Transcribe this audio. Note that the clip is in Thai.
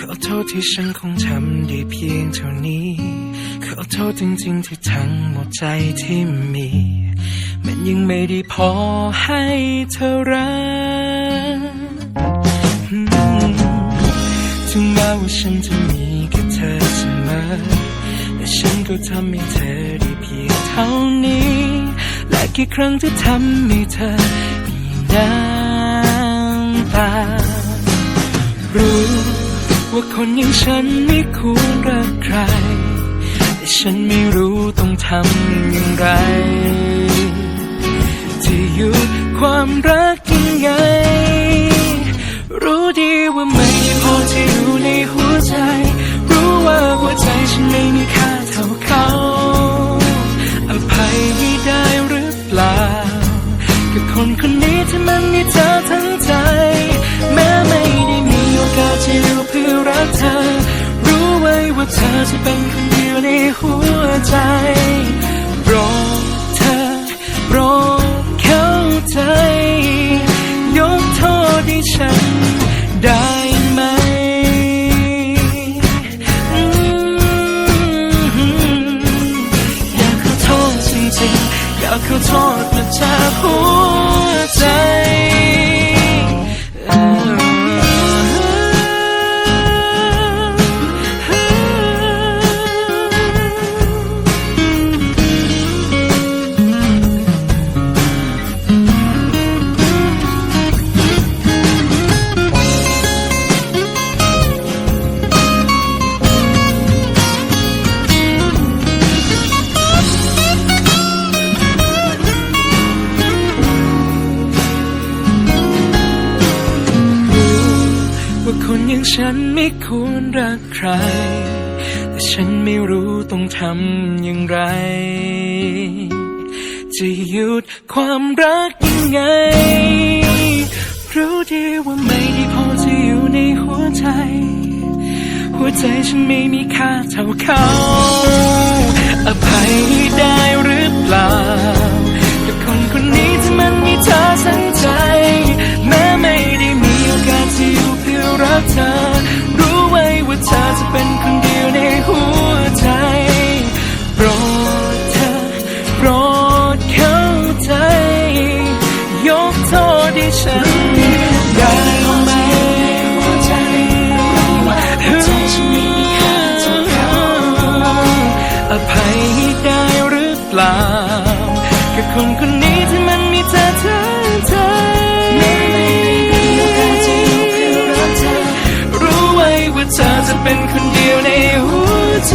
ขอโทษที่ฉันคงทำได้เพียงเท่านี้ ขอโทษจริงๆที่ทั้งหมดใจที่มี มันยังไม่ได้พอให้เธอรักถึงแม้ว่าฉันจะมีแค่เธอเสมอแต่ฉันก็ทำให้เธอได้เพียงเท่านี้ และกี่ครั้งที่ทำให้เธอมีน้ำตารู้ ว่าคนอย่างฉันไม่ควรรักใคร แต่ฉันไม่รู้ต้องทำอย่างไรจะหยุดความรักยังไง รู้ดีว่าไม่พอที่อยู่ในหัวใจ รู้ว่าหัวใจฉันไม่มีค่าเท่าเขา อภัยให้ได้หรือเปล่ากับคนคนนี้ที่มันมีเธอทั้งใจ แม้ไม่ได้มีโอกาสจะอยู่เพื่อรั กเธอ รู้ไว้ว่าเธอจะเป็นคนเดียวในหัวใจโปรดเธอโปรดเข้าใจ ยกโทษให้ฉันได้ไหมอยากขอโทษจริงๆอยากขอโทษมาจากหั คนอย่างฉันไม่ควรรักใคร แต่ฉันไม่รู้ต้องทำอย่างไร จะหยุดความรักยังไง รู้ดีว่าไม่ได้พอจะอยู่ในหัวใจ หัวใจฉันไม่มีค่าเท่าเขา อภัยได้หรือเปล่า ฉันได้ไหมหัวใจหัวใจฉันไม่มีค่าเท่าเขาอภัยได้หรือเปล่ากับคนคนนี้ที่มันมีเธอทั้งใจรู้ไว้ว่าเธอจะเป็นคนเดียวในหัวใจ